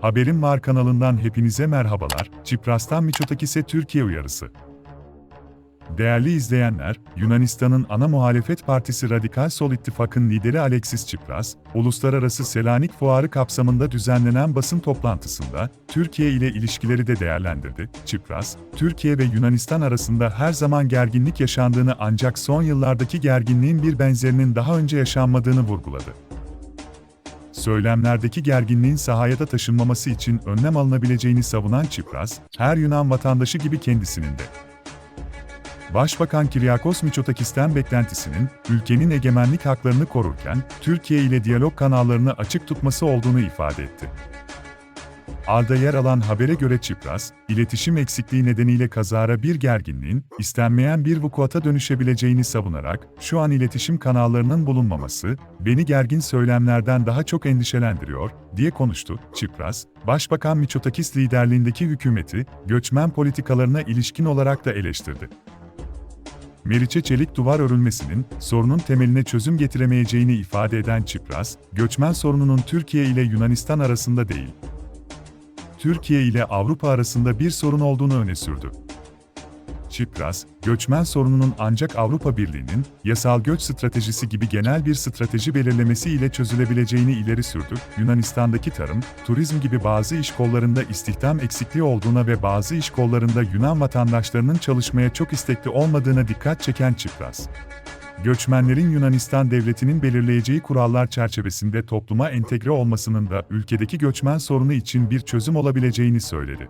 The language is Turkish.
Haberim Var kanalından hepinize merhabalar. Çipras'tan Miçotakis'e Türkiye uyarısı. Değerli izleyenler, Yunanistan'ın ana muhalefet partisi Radikal Sol İttifak'ın lideri Alexis Tsipras, Uluslararası Selanik Fuarı kapsamında düzenlenen basın toplantısında, Türkiye ile ilişkileri de değerlendirdi. Tsipras, Türkiye ve Yunanistan arasında her zaman gerginlik yaşandığını ancak son yıllardaki gerginliğin bir benzerinin daha önce yaşanmadığını vurguladı. Söylemlerdeki gerginliğin sahaya da taşınmaması için önlem alınabileceğini savunan Tsipras, her Yunan vatandaşı gibi kendisinin de Başbakan Kiryakos Mitsotakis'ten beklentisinin, ülkenin egemenlik haklarını korurken, Türkiye ile diyalog kanallarını açık tutması olduğunu ifade etti. Arda yer alan habere göre Çipras, iletişim eksikliği nedeniyle kazara bir gerginliğin, istenmeyen bir vukuata dönüşebileceğini savunarak, şu an iletişim kanallarının bulunmaması, beni gergin söylemlerden daha çok endişelendiriyor, diye konuştu. Çipras, Başbakan Mitsotakis liderliğindeki hükümeti, göçmen politikalarına ilişkin olarak da eleştirdi. Meriç'e çelik duvar örülmesinin sorunun temeline çözüm getiremeyeceğini ifade eden Çipras, göçmen sorununun Türkiye ile Yunanistan arasında değil, Türkiye ile Avrupa arasında bir sorun olduğunu öne sürdü. Çipras, göçmen sorununun ancak Avrupa Birliği'nin yasal göç stratejisi gibi genel bir strateji belirlemesi ile çözülebileceğini ileri sürdü. Yunanistan'daki tarım, turizm gibi bazı iş kollarında istihdam eksikliği olduğuna ve bazı iş kollarında Yunan vatandaşlarının çalışmaya çok istekli olmadığına dikkat çeken Çipras, göçmenlerin Yunanistan devletinin belirleyeceği kurallar çerçevesinde topluma entegre olmasının da ülkedeki göçmen sorunu için bir çözüm olabileceğini söyledi.